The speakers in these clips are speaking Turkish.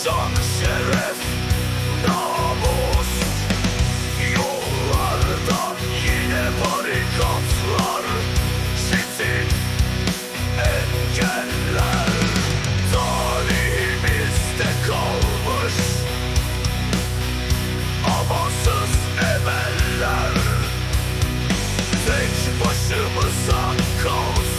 İnsan, şeref, namus. Yollarda yine barikatlar. Sizin engeller Tarihimizde kalmış. Amansız emeller. Tek başımıza kalmış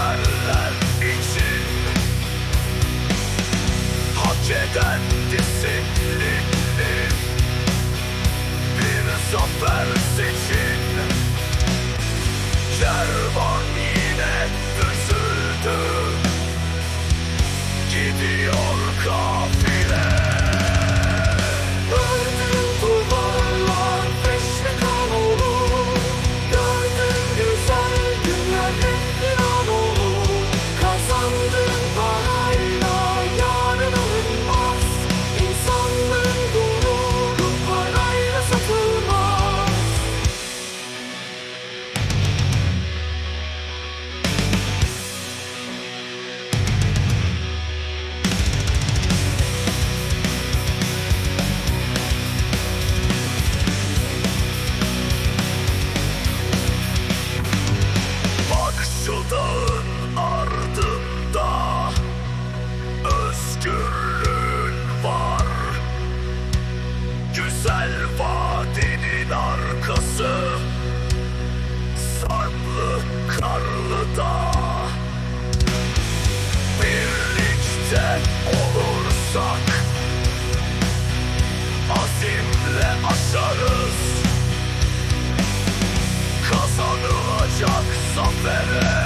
severler için. Hak eden disiplin dağ Birlikte olursak Azimle aşarız. Kazanılacak zafere